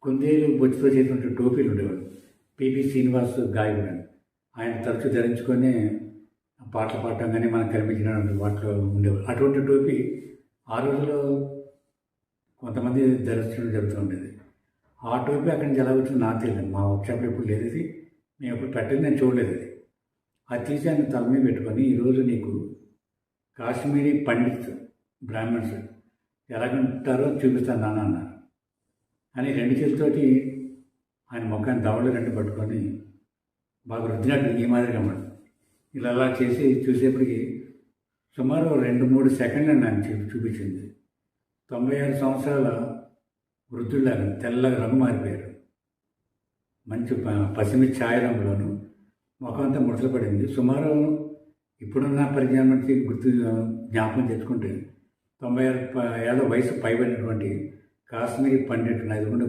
కుందేలు బొచ్చుతో చేసినటువంటి టోపీలు ఉండేవాడు పిబి శ్రీనివాస్ గాయకుడు ఆయన తరచూ ధరించుకొని పాటలు పాడటం కానీ మనకు కనిపించినటువంటి వాటిలో ఉండేవారు అటువంటి టోపీ ఆ రోజుల్లో కొంతమంది ధరించడం జరుగుతూ ఉండేది. ఆ టోపీ అక్కడి నుంచి ఎలా వచ్చిందో నాకు తెలియదు. మా వర్క్షాప్ ఎప్పుడు లేదు ఇది. మేము ఎప్పుడు పెట్టింది నేను చూడలేదు అది అది తీసి ఆయన తల మీద పెట్టుకొని ఈరోజు నీకు కాశ్మీరీ పండిత్ బ్రాహ్మణ్స్ ఎలాగంటారో చూపిస్తాను నాన్న అన్నారు. అని రెండు చేతులతోటి ఆయన ముఖాన్ని దవడలు రెండు పట్టుకొని బాగా రుద్దినట్టు ఈ మాదిరిగా మనం ఇలా అలా చేసి చూసేప్పటికి సుమారు రెండు మూడు సెకండ్లు నాకు చూ చూపించింది. తొంభై ఆరు సంవత్సరాల వృద్ధుల్లాగా తెల్లగా రంగు మారిపోయారు. మంచి ప- పసిమి ఛాయ రంగులోను ముఖం అంతా ముడతలు పడింది. సుమారు ఇప్పుడున్న పరిజ్ఞానానికి గుర్తు జ్ఞాపకం తెచ్చుకుంటే తొంభై ఆరు ఏళ్ళ వయసు పైబడినటువంటి కాశ్మీరీ పండిట్ నైదుకుండా